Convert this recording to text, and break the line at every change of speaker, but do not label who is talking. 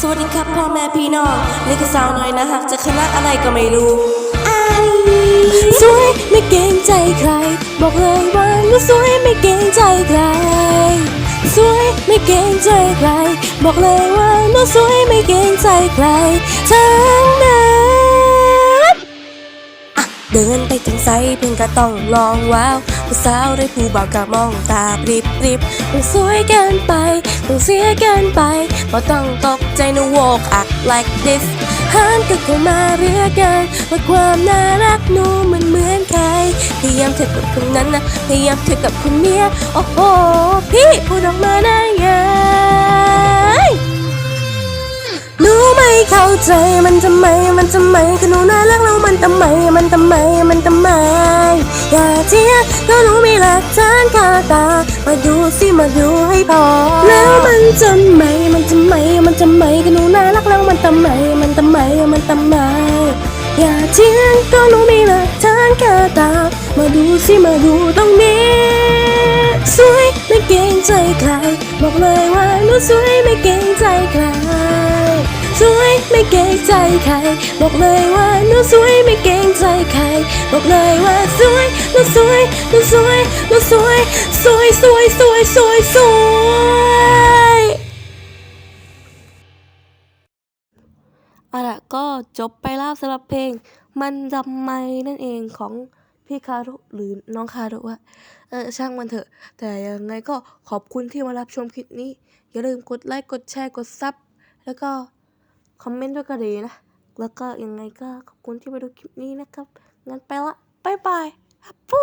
สวัสดีครับพ่อแม่พี่น้องนี่คือสาวน้อยนะหักจะคณะอะไรก็ไม่รู้อสวยไม่เกรงใจใคร บอกเลยว่าหนูสวยไม่เกรงใจใคร สวยไม่เกรงใจใคร บอกเลยว่าหนูสวยไม่เกรงใจใครเธอ เดินไปถึงไซเพิ่งก็ต้องลองว้าวผู้สาวได้ผู้บ่าวก็มองตาปริบปริบต้องสวยเกินไปต้องเสียเกินไปบ่ต้องตกใจนะ walk up like this หันกลับเข้ามาเรื่อกันว่าความน่ารักหนูมันเหมือนใครพยายามเทียบกับคนนั้นนะพยายามเทียบกับคนเนี้ยโอ้โหพี่พูดออกมาได้ไงหนูไม่เข้าใจมันทำไมมันทำไมก็หนูน่ารักแล้วมันทำไม เทียก็หนูมีหลักฐานคาตา มาดูสิมาดูให้พอ แล้วมันทำไมมันทำไมมันทำไมก็หนูน่ารักแล้วมันทำไมมันทำไมมันทำไมอย่าเทียบก็หนูมีหลักฐานคาตา มาดูสิมาดูตรงนี้สวยไม่เกรงใจใคร บอกเลยว่าหนูสวยไม่เกรงใจใคร สวยไม่เกรง ใจใคร บอกเลยว่าหนูสวยไม่เกรงใจใคร บอกเลยว่าสวยหนูสวยหนูสวยหนูสวย สวยสวยสวยสวยสวยอาล่ะก็จบไปแล้วสำหรับเพลง มันทำไม่นั่นเองของพี่คารุหรือน้องคารุอะเออช่างมันเถอะ แต่ยังไงก็ขอบคุณที่มารับชมคลิปนี้ อย่าลืมกดไลค์กดแชร์กดซับแล้วก็ คอมเมนต์ด้วยก็ดีนะ แล้วก็ยังไงก็ขอบคุณที่มาดูคลิปนี้นะครับ งั้นไปละ บ๊ายบายฮับปู